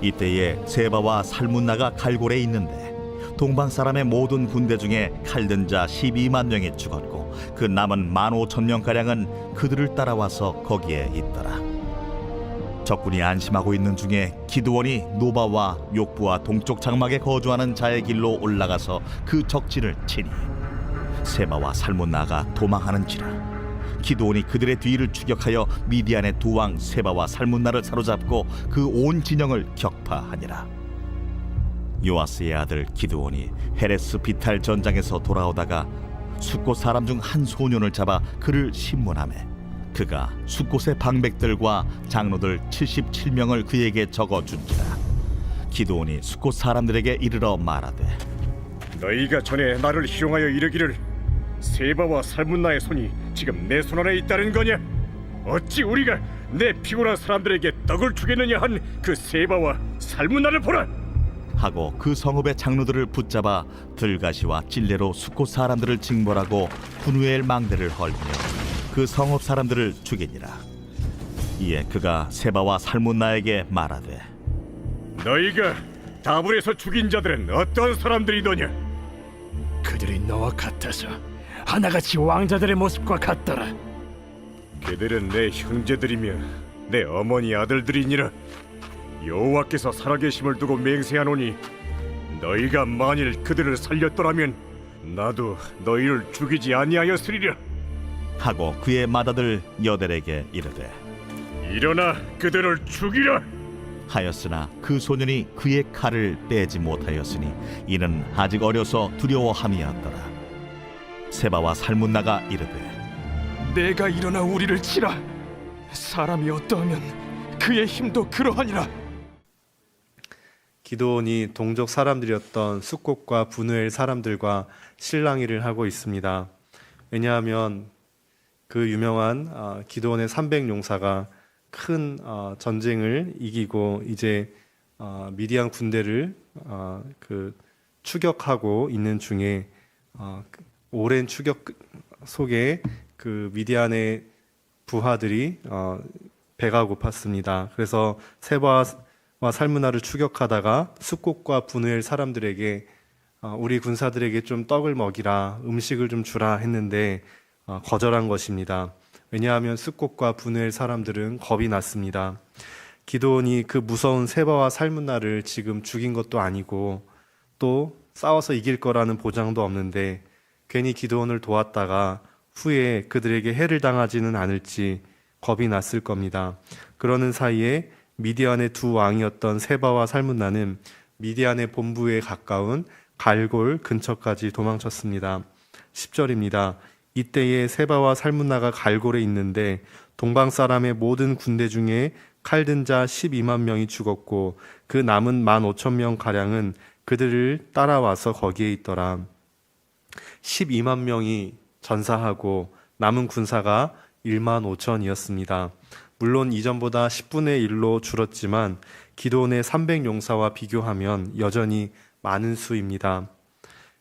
이때에 세바와 살문나가 갈골에 있는데 동방 사람의 모든 군대 중에 칼든 자 12만 명이 죽었고 그 남은 1만 5천 명 가량은 그들을 따라와서 거기에 있더라. 적군이 안심하고 있는 중에 기드원이 노바와 욕부와 동쪽 장막에 거주하는 자의 길로 올라가서 그 적진을 치니 세바와 살문나가 도망하는지라 기드온이 그들의 뒤를 추격하여 미디안의 두 왕 세바와 살문나를 사로잡고 그 온 진영을 격파하니라. 요아스의 아들 기드온이 헤레스 비탈 전장에서 돌아오다가 숫곳 사람 중 한 소년을 잡아 그를 신문하매 그가 숫곳의 방백들과 장로들 77명을 그에게 적어 준지라. 기드온이 숫곳 사람들에게 이르러 말하되 너희가 전에 나를 희롱하여 이르기를 세바와 살문나의 손이 지금 내 손 안에 있다는 거냐? 어찌 우리가 내 피곤한 사람들에게 떡을 주겠느냐 한 그 세바와 살문나를 보라! 하고 그 성읍의 장로들을 붙잡아 들가시와 찔레로 숫곳 사람들을 징벌하고 분우엘 망대를 헐며 그 성읍 사람들을 죽이니라 이에 그가 세바와 살문나에게 말하되 너희가 다불에서 죽인 자들은 어떤 사람들이더냐? 그들이 너와 같아서 하나같이 왕자들의 모습과 같더라. 그들은 내 형제들이며 내 어머니 아들들이니라. 여호와께서 살아계심을 두고 맹세하노니 너희가 만일 그들을 살렸더라면 나도 너희를 죽이지 아니하였으리라. 하고 그의 맏아들 여델에게 이르되 일어나 그들을 죽이라. 하였으나 그 소년이 그의 칼을 빼지 못하였으니 이는 아직 어려서 두려워함이었더라 세바와 살문나가 이르되 내가 일어나 우리를 치라. 사람이 어떠하면 그의 힘도 그러하니라. 기도원이 동족 사람들이었던 숫곳과 분우엘 사람들과 실랑이를 하고 있습니다. 왜냐하면 그 유명한 어, 기도원의 300용사가 큰 어, 전쟁을 이기고 이제 어, 미디안 군대를 어, 그 추격하고 있는 중에 어, 오랜 추격 속에 그 미디안의 부하들이 어, 배가 고팠습니다. 그래서 세바와 살문나를 추격하다가 숫곳과 분우엘 사람들에게 어, 우리 군사들에게 좀 떡을 먹이라 음식을 좀 주라 했는데 어, 거절한 것입니다. 왜냐하면 숫곳과 분우엘 사람들은 겁이 났습니다. 기도원이 그 무서운 세바와 살문나를 지금 죽인 것도 아니고 또 싸워서 이길 거라는 보장도 없는데 괜히 기도원을 도왔다가 후에 그들에게 해를 당하지는 않을지 겁이 났을 겁니다. 그러는 사이에 미디안의 두 왕이었던 세바와 살문나는 미디안의 본부에 가까운 갈골 근처까지 도망쳤습니다. 10절입니다. 이때에 세바와 살문나가 갈골에 있는데 동방 사람의 모든 군대 중에 칼든 자 12만 명이 죽었고 그 남은 1만 5천 명 가량은 그들을 따라와서 거기에 있더라. 12만 명이 전사하고 남은 군사가 1만 5천이었습니다. 물론 이전보다 10분의 1로 줄었지만 기도원의 300용사와 비교하면 여전히 많은 수입니다.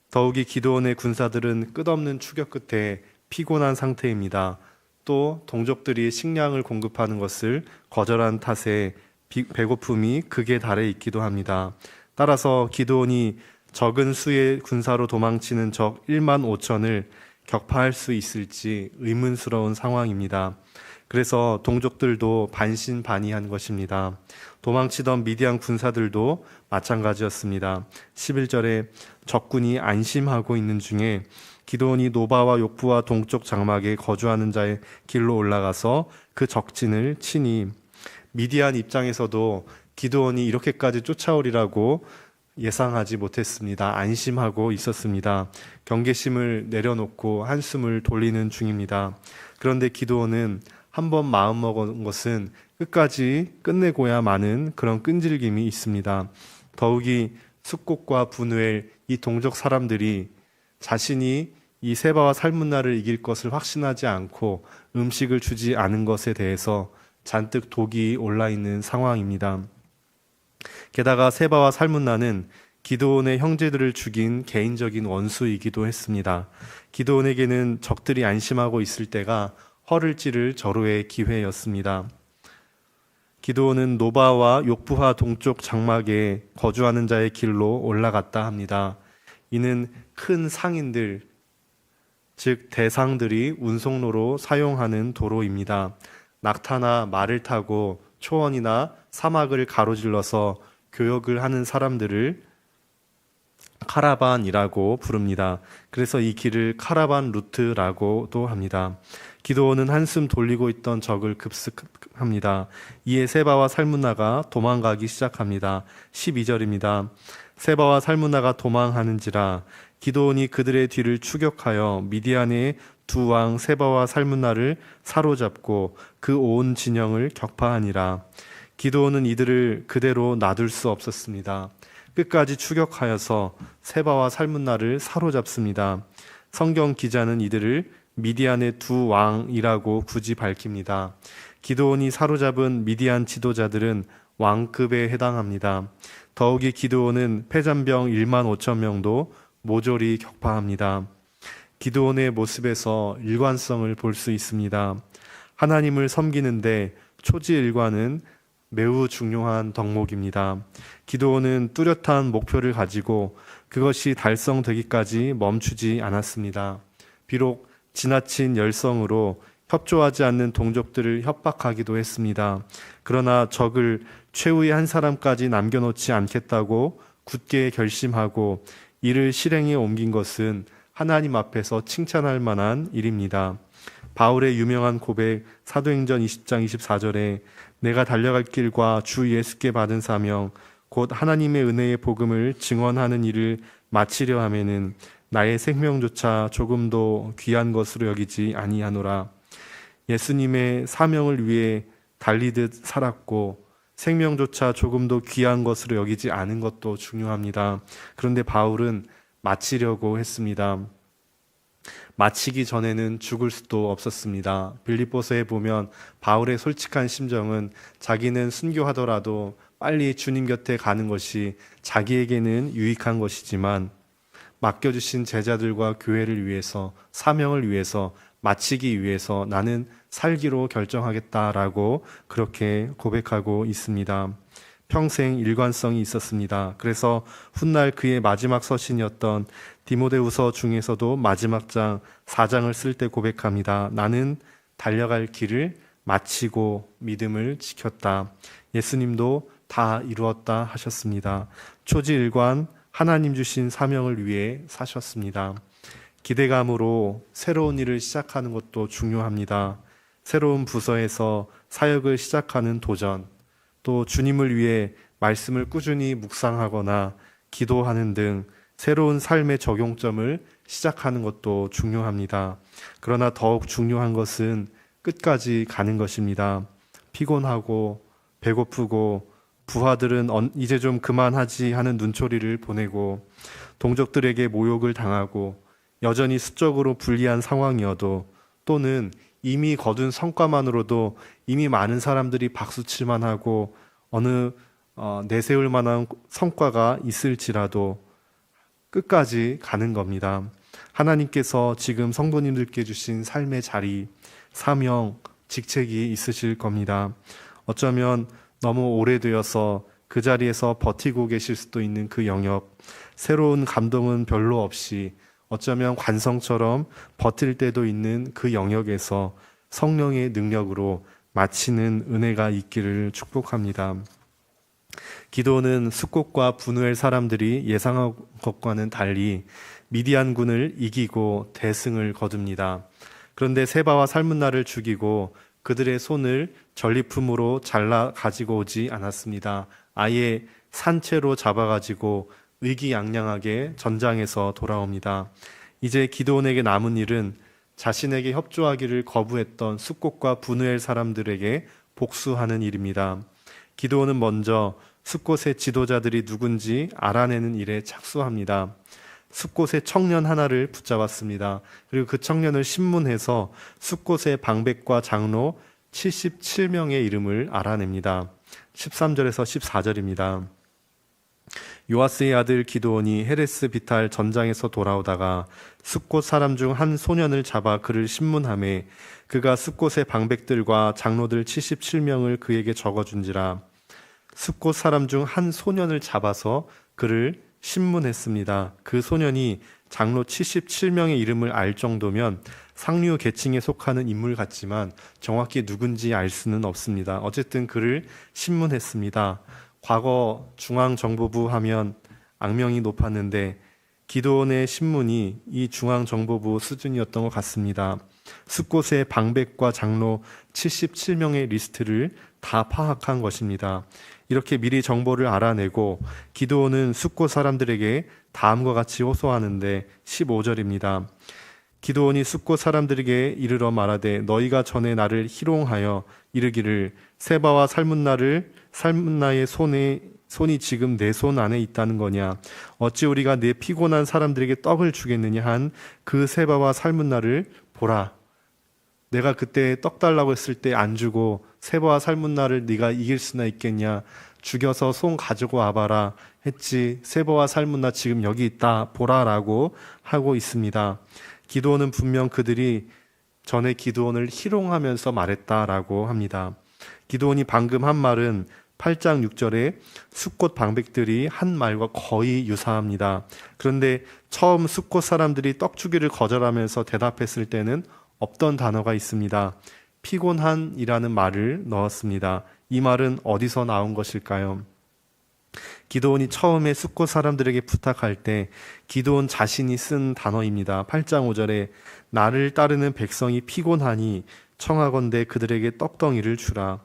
더욱이 기도원의 군사들은 끝없는 추격 끝에 피곤한 상태입니다. 또 동족들이 식량을 공급하는 것을 거절한 탓에 비- 배고픔이 극에 달해 있기도 합니다. 따라서 기도원이 적은 수의 군사로 도망치는 적 1만 5천을 격파할 수 있을지 의문스러운 상황입니다. 그래서 동족들도 반신반의한 것입니다. 도망치던 미디안 군사들도 마찬가지였습니다. 11절에 적군이 안심하고 있는 중에 기도원이 노바와 욕부와 동쪽 장막에 거주하는 자의 길로 올라가서 그 적진을 치니 미디안 입장에서도 기도원이 이렇게까지 쫓아오리라고 예상하지 못했습니다. 안심하고 있었습니다. 경계심을 내려놓고 한숨을 돌리는 중입니다. 그런데 기도원은 한 번 마음 먹은 것은 끝까지 끝내고야 마는 그런 끈질김이 있습니다. 더욱이 숫곳과 분우엘 이 동족 사람들이 자신이 이 세바와 살문나를 이길 것을 확신하지 않고 음식을 주지 않은 것에 대해서 잔뜩 독이 올라 있는 상황입니다. 게다가 세바와 살문나는 기도원의 형제들을 죽인 개인적인 원수이기도 했습니다. 기도원에게는 적들이 안심하고 있을 때가 허를 찌를 절호의 기회였습니다. 기도원은 노바와 욕부하 동쪽 장막에 거주하는 자의 길로 올라갔다 합니다. 이는 큰 상인들, 즉 대상들이 운송로로 사용하는 도로입니다. 낙타나 말을 타고 초원이나 사막을 가로질러서 교역을 하는 사람들을 카라반이라고 부릅니다. 그래서 이 길을 카라반 루트라고도 합니다. 기도원은 한숨 돌리고 있던 적을 급습합니다. 이에 세바와 살문나가 도망가기 시작합니다. 12절입니다. 세바와 살문나가 도망하는지라 기도원이 그들의 뒤를 추격하여 미디안의 두 왕 세바와 살문나를 사로잡고 그 온 진영을 격파하니라. 기도원은 이들을 그대로 놔둘 수 없었습니다. 끝까지 추격하여서 세바와 살문나를 사로잡습니다. 성경 기자는 이들을 미디안의 두 왕이라고 굳이 밝힙니다. 기도원이 사로잡은 미디안 지도자들은 왕급에 해당합니다. 더욱이 기도원은 패잔병 1만 5천 명도 모조리 격파합니다. 기도원의 모습에서 일관성을 볼 수 있습니다. 하나님을 섬기는데 초지일관은 매우 중요한 덕목입니다. 기도원은 뚜렷한 목표를 가지고 그것이 달성되기까지 멈추지 않았습니다. 비록 지나친 열성으로 협조하지 않는 동족들을 협박하기도 했습니다. 그러나 적을 최후의 한 사람까지 남겨놓지 않겠다고 굳게 결심하고 이를 실행에 옮긴 것은 하나님 앞에서 칭찬할 만한 일입니다. 바울의 유명한 고백 사도행전 20장 24절에 내가 달려갈 길과 주 예수께 받은 사명 곧 하나님의 은혜의 복음을 증언하는 일을 마치려 하면은 나의 생명조차 조금도 귀한 것으로 여기지 아니하노라. 예수님의 사명을 위해 달리듯 살았고 생명조차 조금도 귀한 것으로 여기지 않은 것도 중요합니다. 그런데 바울은 마치려고 했습니다. 마치기 전에는 죽을 수도 없었습니다. 빌립보서에 보면 바울의 솔직한 심정은 자기는 순교하더라도 빨리 주님 곁에 가는 것이 자기에게는 유익한 것이지만 맡겨주신 제자들과 교회를 위해서 사명을 위해서 마치기 위해서 나는 살기로 결정하겠다라고 그렇게 고백하고 있습니다. 평생 일관성이 있었습니다. 그래서 훗날 그의 마지막 서신이었던 디모데후서 중에서도 마지막 장 4장을 쓸 때 고백합니다. 나는 달려갈 길을 마치고 믿음을 지켰다. 예수님도 다 이루었다 하셨습니다. 초지일관 하나님 주신 사명을 위해 사셨습니다. 기대감으로 새로운 일을 시작하는 것도 중요합니다. 새로운 부서에서 사역을 시작하는 도전, 또 주님을 위해 말씀을 꾸준히 묵상하거나 기도하는 등 새로운 삶의 적용점을 시작하는 것도 중요합니다. 그러나 더욱 중요한 것은 끝까지 가는 것입니다. 피곤하고 배고프고 부하들은 언- 이제 좀 그만하지 하는 눈초리를 보내고 동족들에게 모욕을 당하고 여전히 수적으로 불리한 상황이어도 또는 이미 거둔 성과만으로도 이미 많은 사람들이 박수칠만 하고 어느 어, 내세울 만한 성과가 있을지라도 끝까지 가는 겁니다. 하나님께서 지금 성도님들께 주신 삶의 자리, 사명, 직책이 있으실 겁니다. 어쩌면 너무 오래되어서 그 자리에서 버티고 계실 수도 있는 그 영역, 새로운 감동은 별로 없이 어쩌면 관성처럼 버틸 때도 있는 그 영역에서 성령의 능력으로 마치는 은혜가 있기를 축복합니다. 기도는 숙곡과 분우엘 사람들이 예상한 것과는 달리 미디안 군을 이기고 대승을 거둡니다. 그런데 세바와 살문나를 죽이고 그들의 손을 전리품으로 잘라 가지고 오지 않았습니다. 아예 산채로 잡아가지고 의기양양하게 전장에서 돌아옵니다. 이제 기도원에게 남은 일은 자신에게 협조하기를 거부했던 숙곡과 분우엘 사람들에게 복수하는 일입니다. 기도원은 먼저 숲곳의 지도자들이 누군지 알아내는 일에 착수합니다. 숲곳의 청년 하나를 붙잡았습니다. 그리고 그 청년을 신문해서 숲곳의 방백과 장로 77명의 이름을 알아냅니다. 13절에서 14절입니다. 요아스의 아들 기도온이 헤레스 비탈 전장에서 돌아오다가 숫곳 사람 중 한 소년을 잡아 그를 신문함에 그가 숫곳의 방백들과 장로들 77명을 그에게 적어준지라 숫곳 사람 중 한 소년을 잡아서 그를 신문했습니다. 그 소년이 장로 77명의 이름을 알 정도면 상류 계층에 속하는 인물 같지만 정확히 누군지 알 수는 없습니다. 어쨌든 그를 신문했습니다. 과거 중앙정보부 하면 악명이 높았는데 기도원의 신문이 이 중앙정보부 수준이었던 것 같습니다. 숫곳의 방백과 장로 77명의 리스트를 다 파악한 것입니다. 이렇게 미리 정보를 알아내고 기도원은 숫곳 사람들에게 다음과 같이 호소하는데 15절입니다. 기도원이 숫곳 사람들에게 이르러 말하되 너희가 전에 나를 희롱하여 이르기를 세바와 살문나를 살문나의 손에 손이 지금 내 손 안에 있다는 거냐? 어찌 우리가 내 피곤한 사람들에게 떡을 주겠느냐? 한 그 세바와 살문나를 보라. 내가 그때 떡 달라고 했을 때 안 주고 세바와 살문나를 네가 이길 수나 있겠냐? 죽여서 손 가지고 와봐라. 했지. 세바와 살문나 지금 여기 있다. 보라라고 하고 있습니다. 기도원은 분명 그들이 전에 기도원을 희롱하면서 말했다라고 합니다. 기도원이 방금 한 말은 8장 6절에 숫꽃 방백들이 한 말과 거의 유사합니다. 그런데 처음 숫꽃 사람들이 떡 주기를 거절하면서 대답했을 때는 없던 단어가 있습니다. 피곤한이라는 말을 넣었습니다. 이 말은 어디서 나온 것일까요? 기도원이 처음에 숫꽃 사람들에게 부탁할 때 기도원 자신이 쓴 단어입니다. 8장 5절에 나를 따르는 백성이 피곤하니 청하건대 그들에게 떡덩이를 주라.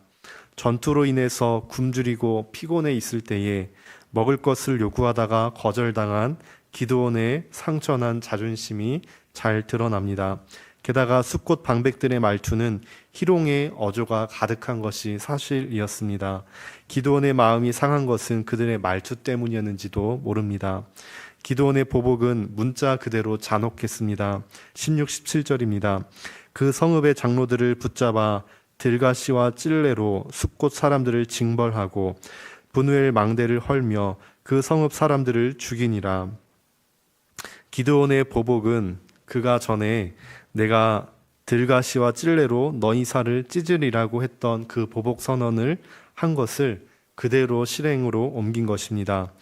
전투로 인해서 굶주리고 피곤해 있을 때에 먹을 것을 요구하다가 거절당한 기도원의 상처난 자존심이 잘 드러납니다. 게다가 숫꽃 방백들의 말투는 희롱의 어조가 가득한 것이 사실이었습니다. 기도원의 마음이 상한 것은 그들의 말투 때문이었는지도 모릅니다. 기도원의 보복은 문자 그대로 잔혹했습니다. 16, 17절입니다. 그 성읍의 장로들을 붙잡아 들가시와 찔레로 숫꽃 사람들을 징벌하고 분우엘 망대를 헐며 그 성읍 사람들을 죽이니라. 기드온의 보복은 그가 전에 내가 들가시와 찔레로 너희 살을 찢으리라고 했던 그 보복 선언을 한 것을 그대로 실행으로 옮긴 것입니다.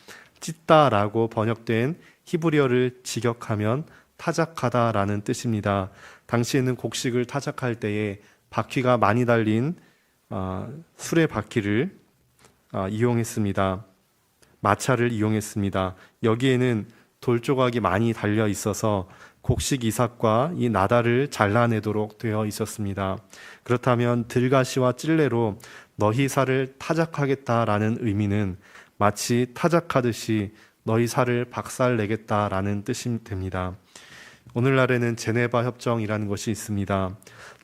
찢다라고 번역된 히브리어를 직역하면 타작하다라는 뜻입니다. 당시에는 곡식을 타작할 때에 바퀴가 많이 달린 어, 수레 바퀴를 어, 이용했습니다. 마차를 이용했습니다. 여기에는 돌 조각이 많이 달려 있어서 곡식 이삭과 이 나다를 잘라내도록 되어 있었습니다. 그렇다면 들가시와 찔레로 너희 살을 타작하겠다라는 의미는 마치 타작하듯이 너희 살을 박살내겠다라는 뜻이 됩니다. 오늘날에는 제네바 협정이라는 것이 있습니다.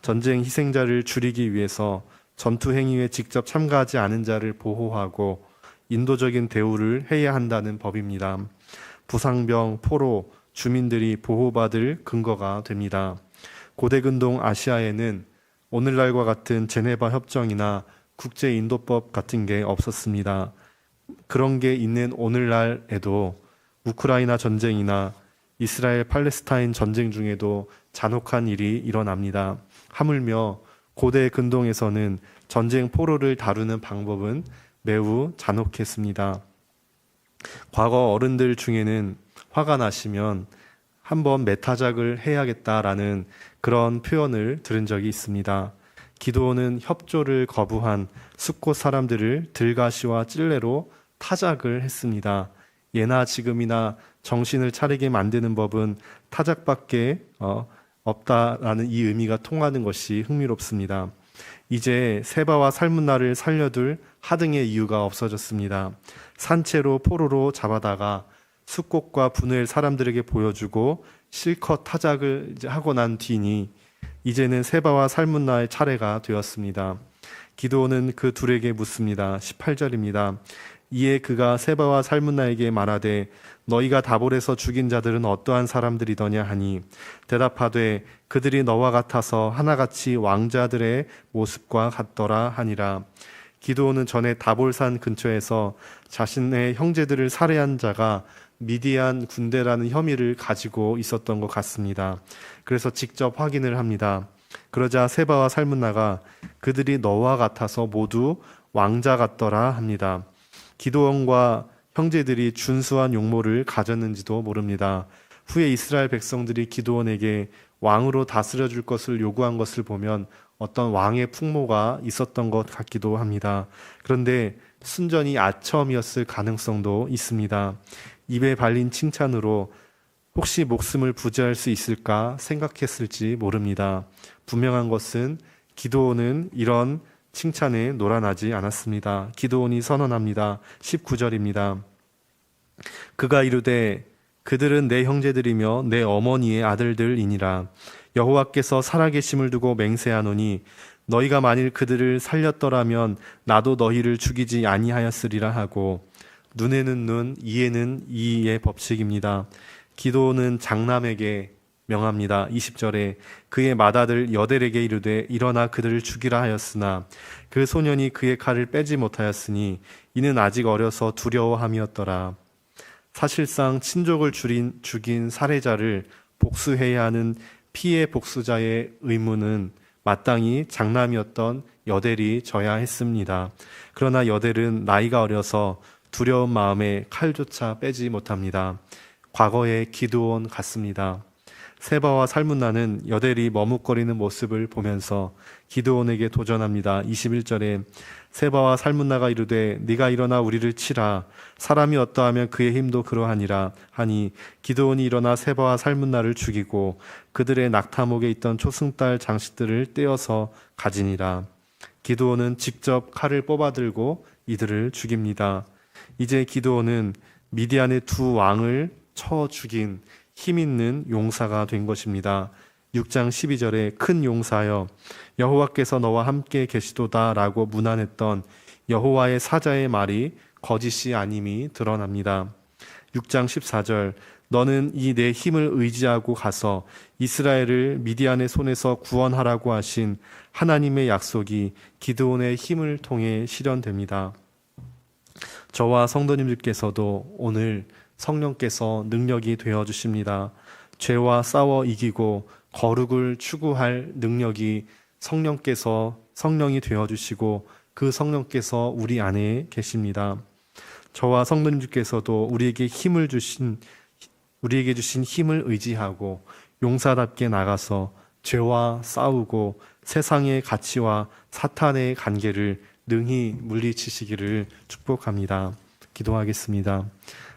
전쟁 희생자를 줄이기 위해서 전투 행위에 직접 참가하지 않은 자를 보호하고 인도적인 대우를 해야 한다는 법입니다. 부상병, 포로, 주민들이 보호받을 근거가 됩니다. 고대 근동 아시아에는 오늘날과 같은 제네바 협정이나 국제 인도법 같은 게 없었습니다. 그런 게 있는 오늘날에도 우크라이나 전쟁이나 이스라엘 팔레스타인 전쟁 중에도 잔혹한 일이 일어납니다. 하물며 고대 근동에서는 전쟁 포로를 다루는 방법은 매우 잔혹했습니다. 과거 어른들 중에는 화가 나시면 한번 메타작을 해야겠다라는 그런 표현을 들은 적이 있습니다. 기도원은 협조를 거부한 숫곳 사람들을 들가시와 찔레로 타작을 했습니다. 예나 지금이나 정신을 차리게 만드는 법은 타작밖에 어, 없다라는 이 의미가 통하는 것이 흥미롭습니다. 이제 세바와 살문나를 살려둘 하등의 이유가 없어졌습니다. 산채로 포로로 잡아다가 숫꽃과 분을 사람들에게 보여주고 실컷 타작을 하고 난 뒤니 이제는 세바와 살문나의 차례가 되었습니다. 기도는 그 둘에게 묻습니다. 18절입니다. 이에 그가 세바와 살문나에게 말하되 너희가 다볼에서 죽인 자들은 어떠한 사람들이더냐 하니 대답하되 그들이 너와 같아서 하나같이 왕자들의 모습과 같더라 하니라 기도원은 전에 다볼산 근처에서 자신의 형제들을 살해한 자가 미디안 군대라는 혐의를 가지고 있었던 것 같습니다. 그래서 직접 확인을 합니다. 그러자 세바와 살문나가 그들이 너와 같아서 모두 왕자 같더라 합니다. 기도원과 형제들이 준수한 용모를 가졌는지도 모릅니다. 후에 이스라엘 백성들이 기도원에게 왕으로 다스려 줄 것을 요구한 것을 보면 어떤 왕의 풍모가 있었던 것 같기도 합니다. 그런데 순전히 아첨이었을 가능성도 있습니다. 입에 발린 칭찬으로 혹시 목숨을 부지할 수 있을까 생각했을지 모릅니다. 분명한 것은 기도원은 이런 칭찬에 놀아나지 않았습니다. 기도원이 선언합니다. 19절입니다. 그가 이르되 그들은 내 형제들이며 내 어머니의 아들들이니라 여호와께서 살아계심을 두고 맹세하노니 너희가 만일 그들을 살렸더라면 나도 너희를 죽이지 아니하였으리라 하고 눈에는 눈 이에는 이의 법칙입니다. 기도는 장남에게 명합니다. 20절에 그의 맏아들 여델에게 이르되 일어나 그들을 죽이라 하였으나 그 소년이 그의 칼을 빼지 못하였으니 이는 아직 어려서 두려워함이었더라. 사실상 친족을 줄인, 죽인 살해자를 복수해야 하는 피해 복수자의 의무는 마땅히 장남이었던 여델이 져야 했습니다. 그러나 여델은 나이가 어려서 두려운 마음에 칼조차 빼지 못합니다. 과거의 기도원 같습니다. 세바와 살문나는 여델이 머뭇거리는 모습을 보면서 기도원에게 도전합니다. 21절에 세바와 살문나가 이르되 네가 일어나 우리를 치라 사람이 어떠하면 그의 힘도 그러하니라 하니 기도원이 일어나 세바와 살문나를 죽이고 그들의 낙타목에 있던 초승달 장식들을 떼어서 가지니라 기도원은 직접 칼을 뽑아들고 이들을 죽입니다. 이제 기도원은 미디안의 두 왕을 쳐 죽인 힘 있는 용사가 된 것입니다. 6장 12절에 큰 용사여 여호와께서 너와 함께 계시도다라고 문안했던 여호와의 사자의 말이 거짓이 아님이 드러납니다. 6장 14절 너는 이 내 힘을 의지하고 가서 이스라엘을 미디안의 손에서 구원하라고 하신 하나님의 약속이 기드온의 힘을 통해 실현됩니다. 저와 성도님들께서도 오늘 성령께서 능력이 되어 주십니다. 죄와 싸워 이기고 거룩을 추구할 능력이 성령께서 성령이 되어 주시고 그 성령께서 우리 안에 계십니다. 저와 성도님들께서도 우리에게 힘을 주신 우리에게 주신 힘을 의지하고 용사답게 나가서 죄와 싸우고 세상의 가치와 사탄의 관계를 능히 물리치시기를 축복합니다. 기도하겠습니다.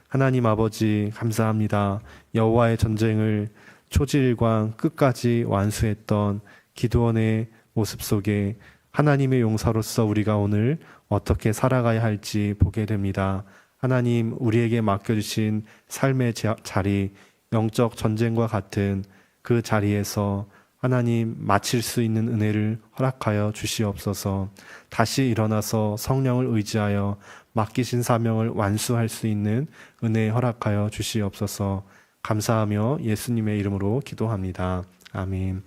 하나님 아버지 감사합니다. 여호와의 전쟁을 초지일관 끝까지 완수했던 기도원의 모습 속에 하나님의 용사로서 우리가 오늘 어떻게 살아가야 할지 보게 됩니다. 하나님 우리에게 맡겨주신 삶의 자- 자리 영적 전쟁과 같은 그 자리에서 하나님 마칠 수 있는 은혜를 허락하여 주시옵소서. 다시 일어나서 성령을 의지하여 맡기신 사명을 완수할 수 있는 은혜 허락하여 주시옵소서. 감사하며 예수님의 이름으로 기도합니다. 아멘.